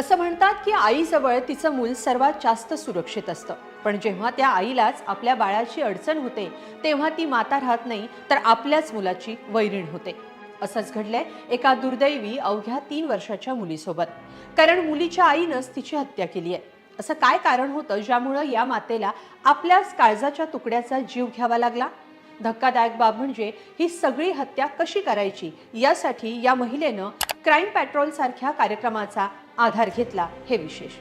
असं म्हणतात की आईजवळ तिचं मूल सर्वात जास्त सुरक्षित असतं. पण जेव्हा त्या आईलाच आपल्या बाळाची अडचण होते तेव्हा ती माता राहत नाही तर आपल्याच मुलाची वैरीण होते. असंच घडलंय एका दुर्दैवी अवघ्या तीन वर्षाच्या मुलीसोबत. कारण मुलीच्या आईनंच तिची हत्या केली आहे. असं काय कारण होतं ज्यामुळं या मातेला आपल्याच काळजाच्या तुकड्याचा जीव घ्यावा लागला? धक्कादायक बाब म्हणजे ही सगळी हत्या कशी करायची? यासाठी या महिलेनं क्राईम पॅट्रोल सारख्या कार्यक्रमाचा आधार घेतला हे विशेष.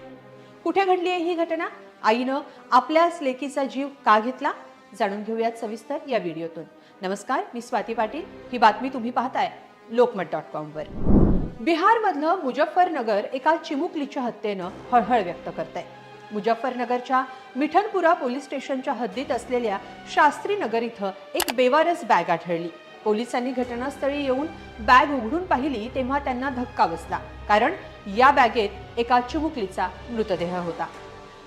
कुठे घडली आहे ही घटना? आईनं आपल्याच लेकीचा जीव का घेतला? जाणून घेऊयात सविस्तर या व्हिडिओतून. नमस्कार मी स्वाती पाटील. ही बातमी तुम्ही पाहताय लोकमत डॉट कॉमवर बिहारमधलं मुजफ्फरनगर एका चिमुकलीच्या हत्येनं हळहळ व्यक्त करत आहे मुजफ्फरनगरच्या मिठनपुरा पोलीस स्टेशनच्या हद्दीत असलेल्या शास्त्रीनगर इथं एक बेवारस बॅग आढळली. पोलिसांनी घटनास्थळी येऊन बॅग उघडून पाहिली तेव्हा त्यांना धक्का बसला. कारण या बॅगेत एका चिमुकलीचा मृतदेह होता.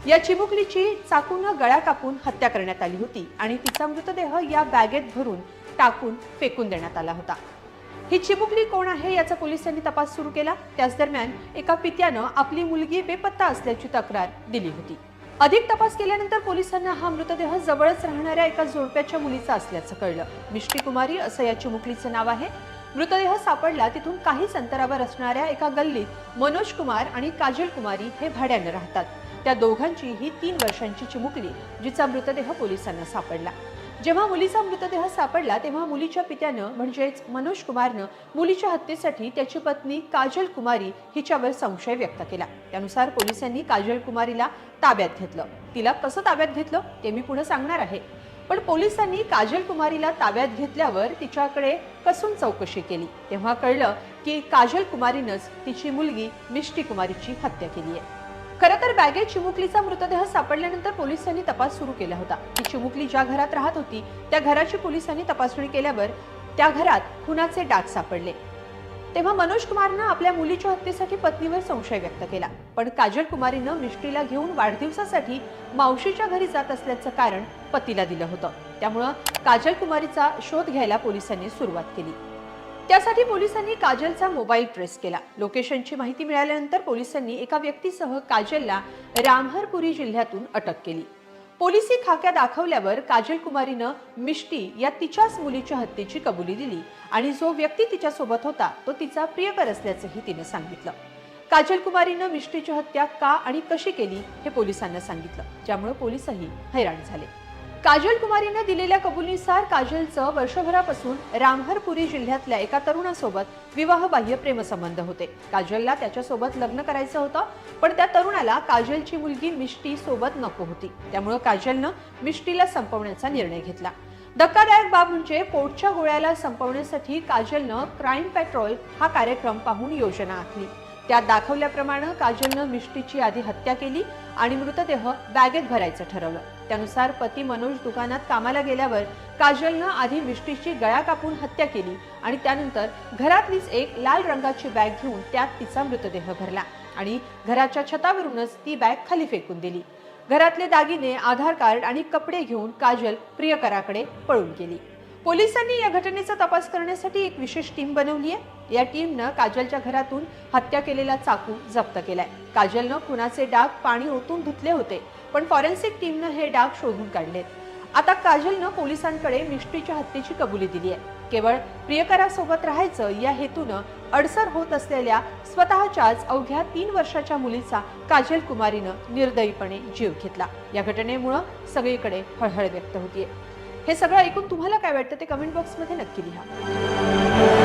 या चिमुकलीची चाकून गळा कापून हत्या करण्यात आली होती आणि तिचा मृतदेह या बॅगेत भरून टाकून फेकून देण्यात आला होता. ही चिमुकली कोण आहे याचा पोलिसांनी तपास सुरू केला. त्याच दरम्यान एका पित्यानं आपली मुलगी बेपत्ता असल्याची तक्रार दिली होती. अधिक तपास केल्यानंतर पोलिसांना हा मृतदेह जवळच राहणाऱ्या एका जोडप्याच्या मुलीचा असल्याचं कळलं. मिष्टी कुमारी असं या चिमुकलीचं नाव आहे. मृतदेह सापडला तिथून काहीच अंतरावर असणाऱ्या एका गल्लीत मनोज कुमार आणि काजल कुमारी हे भाड्यानं राहतात. त्या दोघांची ही तीन वर्षांची चिमुकली जिचा मृतदेह पोलिसांना सापडला. जेव्हा मुलीचा मृतदेह सापडला तेव्हा मुलीच्या पित्यानं म्हणजेच मनोज कुमारनं मुलीच्या हत्येसाठी त्याची पत्नी काजल कुमारी हिच्यावर संशय व्यक्त केला. त्यानुसार पोलिसांनी काजल कुमारीला ताब्यात घेतलं. तिला कसं ताब्यात घेतलं ते मी पुढे सांगणार आहे. पण पोलिसांनी काजल कुमारीला ताब्यात घेतल्यावर तिच्याकडे कसून चौकशी केली. तेव्हा कळलं की काजल कुमारीनंच तिची मुलगी मिष्टी कुमारीची हत्या केली आहे. खरं तर बॅगेत चिमुकलीचा मृतदेह सापडल्यानंतर पोलिसांनी तपास सुरू केला होता. ही चिमुकली ज्या घरात राहत होती त्या घराची पोलिसांनी तपासणी केल्यावर त्या घरात खुनाचे डाग सापडले. तेव्हा मनोज कुमारनं आपल्या मुलीच्या हत्येसाठी पत्नीवर संशय व्यक्त केला. पण काजल कुमारीनं मिष्टीला घेऊन वाढदिवसासाठी मावशीच्या घरी जात असल्याचं कारण पतीला दिलं होतं. त्यामुळं काजल कुमारीचा शोध घ्यायला पोलिसांनी सुरुवात केली. त्यासाठी पोलिसांनी काजलचा मोबाईल ट्रेस केला. लोकेशनची माहिती मिळाल्यानंतर पोलिसांनी एका व्यक्तीसह काजलला रामहरपुरी जिल्ह्यातून अटक केली. पोलिसी खाक्या दाखवल्यावर काजल कुमारीनं मिष्टी या तिच्याच मुलीच्या हत्येची कबुली दिली आणि जो व्यक्ती तिच्यासोबत होता तो तिचा प्रियकर असल्याचंही तिनं सांगितलं. काजल कुमारीनं मिष्टीची हत्या का आणि कशी केली हे पोलिसांना सांगितलं ज्यामुळे पोलिसही हैराण झाले. काजल कुमारीनं दिलेल्या कबुलीनुसार काजलचं वर्षभरापासून रामहरपुरी जिल्ह्यातल्या एका तरुणासोबत विवाहबाह्य प्रेमसंबंध होते. काजलला त्याच्यासोबत लग्न करायचं होतं पण त्या तरुणाला काजलची मुलगी मिष्टी सोबत नको होती. त्यामुळं काजलनं मिष्टीला संपवण्याचा निर्णय घेतला. धक्कादायक बाब म्हणजे पोटच्या गोळ्याला संपवण्यासाठी काजलनं क्राईम पेट्रोल हा कार्यक्रम पाहून योजना आखली. त्यात दाखवल्याप्रमाणे काजलनं मिष्टीची आधी हत्या केली आणि मृतदेह बॅगेत भरायचं ठरवलं. त्यानुसार पती मनोज दुकानात कामाला गेल्यावर काजलनं आधी विष्टीची गळा कापून हत्या केली आणि त्यानंतर घरातलीच एक लाल रंगाची बॅग घेऊन त्यात तिचा मृतदेह भरला आणि घराच्या छतावरूनच ती बॅग खाली फेकून दिली. घरातले दागिने आधार कार्ड आणि कपडे घेऊन काजल प्रियकराकडे पळून गेली. पोलिसांनी या घटनेचा तपास करण्यासाठी एक विशेष टीम बनवली आहे. या टीमनं काजलच्या घरातून हत्या केलेला चाकू जप्त केलाय. काजलनं खुनाचे डाग पाणी ओतून धुतले होते पण फॉरेन्सिक टीमनं हे डाग शोधून काढले. आता काजलनं पोलिसांकडे मिष्टीच्या हत्येची कबुली दिली आहे. केवळ प्रियकरासोबत राहायचं या हेतूनं अडसर होत असलेल्या स्वतःच्याच अवघ्या तीन वर्षाच्या मुलीचा काजल कुमारीनं निर्दयीपणे जीव घेतला. या घटनेमुळं सगळीकडे हळहळ व्यक्त होतीये. हे सगळं ऐकून तुम्हाला काय वाटतं ते कमेंट बॉक्समध्ये नक्की लिहा.